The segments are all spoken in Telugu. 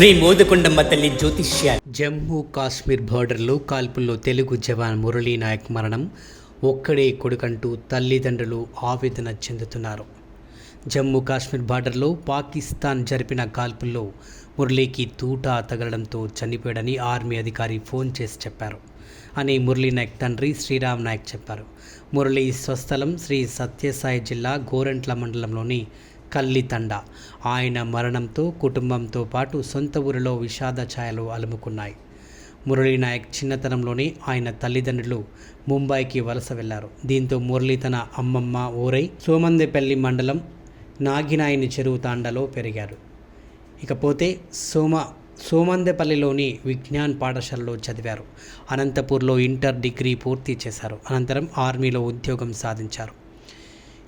శ్రీ మోదకొండమ్మ తల్లి జ్యోతిష్య జమ్మూ కాశ్మీర్ బార్డర్లో కాల్పుల్లో తెలుగు జవాన్ మురళీ నాయక్ మరణం. ఒక్కడే కొడుకంటూ తల్లిదండ్రులు ఆవేదన చెందుతున్నారు. జమ్మూ కాశ్మీర్ బార్డర్లో పాకిస్తాన్ జరిపిన కాల్పుల్లో మురళీకి తూటా తగలడంతో చనిపోయాడని ఆర్మీ అధికారి ఫోన్ చేసి చెప్పారు. అని మురళీ నాయక్ తండ్రి శ్రీరామ్ నాయక్ చెప్పారు. మురళీ స్వస్థలం శ్రీ సత్యసాయి జిల్లా గోరంట్ల మండలంలోని కల్లితండ. ఆయన మరణంతో కుటుంబంతో పాటు సొంత ఊరిలో విషాద ఛాయలు అలుముకున్నాయి. మురళీనాయక్ చిన్నతనంలోనే ఆయన తల్లిదండ్రులు ముంబైకి వలస వెళ్ళారు. దీంతో మురళి తన అమ్మమ్మ ఊరై సోమందేపల్లి మండలం నాగినాయని చెరువు తాండలో పెరిగారు. ఇకపోతే సోమ సోమందేపల్లిలోని విజ్ఞాన్ పాఠశాలలో చదివారు. అనంతపూర్లో ఇంటర్ డిగ్రీ పూర్తి చేశారు. అనంతరం ఆర్మీలో ఉద్యోగం సాధించారు.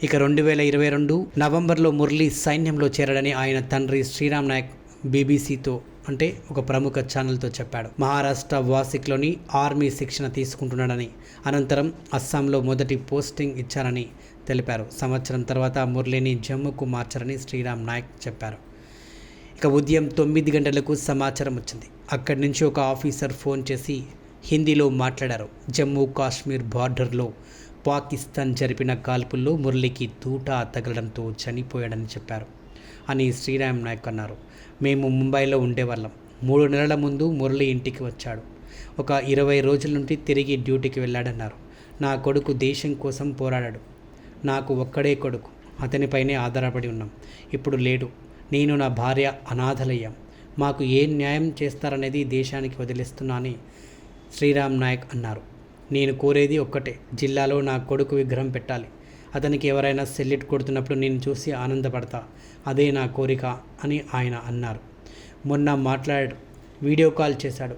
ఇక రెండు వేల ఇరవై రెండు నవంబర్లో మురళి సైన్యంలో చేరడని ఆయన తండ్రి శ్రీరామ్ నాయక్ బీబీసీతో అంటే ఒక ప్రముఖ ఛానల్తో చెప్పాడు. మహారాష్ట్ర వాసిక్లోని ఆర్మీ శిక్షణ తీసుకుంటున్నాడని అనంతరం అస్సాంలో మొదటి పోస్టింగ్ ఇచ్చారని తెలిపారు. సంవత్సరం తర్వాత మురళిని జమ్మూకు మార్చారని శ్రీరామ్ నాయక్ చెప్పారు. ఇక ఉదయం తొమ్మిది గంటలకు సమాచారం వచ్చింది. అక్కడి నుంచి ఒక ఆఫీసర్ ఫోన్ చేసి హిందీలో మాట్లాడారు. జమ్మూ కాశ్మీర్ బార్డర్లో పాకిస్తాన్ జరిపిన కాల్పుల్లో మురళికి దూట తగలడంతో చనిపోయాడని చెప్పారు అని శ్రీరామ్ నాయక్ అన్నారు. మేము ముంబైలో ఉండేవాళ్ళం. మూడు నెలల ముందు మురళి ఇంటికి వచ్చాడు. ఒక ఇరవై రోజుల నుండి తిరిగి డ్యూటీకి వెళ్ళాడన్నారు. నా కొడుకు దేశం కోసం పోరాడాడు. నాకు ఒక్కడే కొడుకు. అతనిపైనే ఆధారపడి ఉన్నాం. ఇప్పుడు లేడు. నేను నా భార్య అనాథలయ్యాం. మాకు ఏ న్యాయం చేస్తారనేది దేశానికి వదిలేస్తున్నా అని శ్రీరామ్ నాయక్ అన్నారు. నేను కోరేది ఒక్కటే. జిల్లాలో నా కొడుకు విగ్రహం పెట్టాలి. అతనికి ఎవరైనా సెల్లిట్ కొడుతున్నప్పుడు నేను చూసి ఆనందపడతా. అదే నా కోరిక అని ఆయన అన్నారు. మొన్న మాట్లాడాడు. వీడియో కాల్ చేశాడు.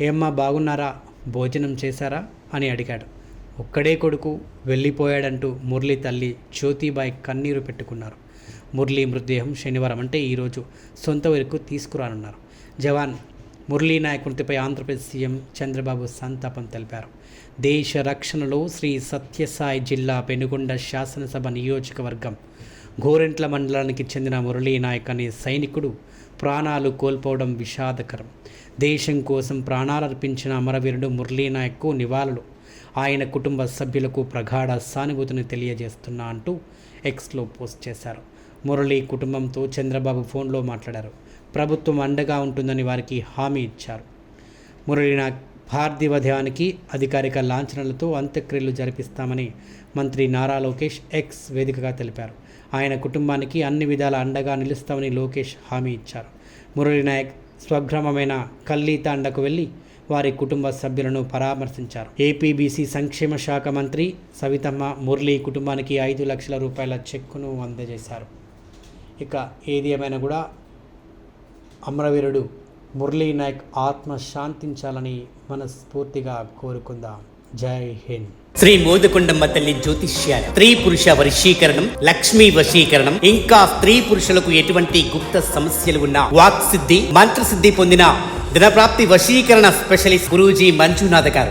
ఏమ్మా బాగున్నారా? భోజనం చేశారా? అని అడిగాడు. ఒక్కడే కొడుకు వెళ్ళిపోయాడంటూ మురళి తల్లి జ్యోతిబాయి కన్నీరు పెట్టుకున్నారు. మురళీ మృతదేహం శనివారం అంటే ఈరోజు సొంత వరకు తీసుకురానున్నారు. జవాన్ మురళీ నాయక్ మృతిపై ఆంధ్రప్రదేశ్ సీఎం చంద్రబాబు సంతాపం తెలిపారు. దేశ రక్షణలో శ్రీ సత్యసాయి జిల్లా పెనుగొండ శాసనసభ నియోజకవర్గం గోరెంట్ల మండలానికి చెందిన మురళీ నాయక్ అనే సైనికుడు ప్రాణాలు కోల్పోవడం విషాదకరం. దేశం కోసం ప్రాణాలర్పించిన అమరవీరుడు మురళీ నాయక్కు నివాళులు. ఆయన కుటుంబ సభ్యులకు ప్రగాఢ సానుభూతిని తెలియజేస్తున్నా అంటూ ఎక్స్లో పోస్ట్ చేశారు. మురళి కుటుంబంతో చంద్రబాబు ఫోన్లో మాట్లాడారు. ప్రభుత్వం అండగా ఉంటుందని వారికి హామీ ఇచ్చారు. మురళి నా పార్థివ ధ్యానికి అధికారిక లాంఛనాలతో అంత్యక్రియలు జరిపిస్తామని మంత్రి నారా లోకేష్ ఎక్స్ వేదికగా తెలిపారు. ఆయన కుటుంబానికి అన్ని విధాల అండగా నిలుస్తామని లోకేష్ హామీ ఇచ్చారు. మురళి నాయక్ స్వగ్రామమైన కల్లీతాండకు వెళ్ళి వారి కుటుంబ సభ్యులను పరామర్శించారు. ఏపీబీసీ సంక్షేమ శాఖ మంత్రి సవితమ్మ మురళి కుటుంబానికి ఐదు లక్షల రూపాయల చెక్కును అందజేశారు. ఇక ఏది ఏమైనా కూడా అమరవీరుడు మురళీ నాయక్ ఆత్మ శాంతించాలని మనస్ఫూర్తిగా కోరుకుందాం. జై హింద్. శ్రీ మోదకొండమ్మ తల్లి జ్యోతిష్యాల స్త్రీ పురుష వశీకరణం లక్ష్మీ వశీకరణం ఇంకా స్త్రీ పురుషులకు ఎటువంటి గుప్త సమస్యలు ఉన్నా వాక్ సిద్ధి మంత్రసిద్ధి పొందిన దినప్రాప్తి వశీకరణ స్పెషలిస్ట్ గురూజీ మంజునాథ్ గారు.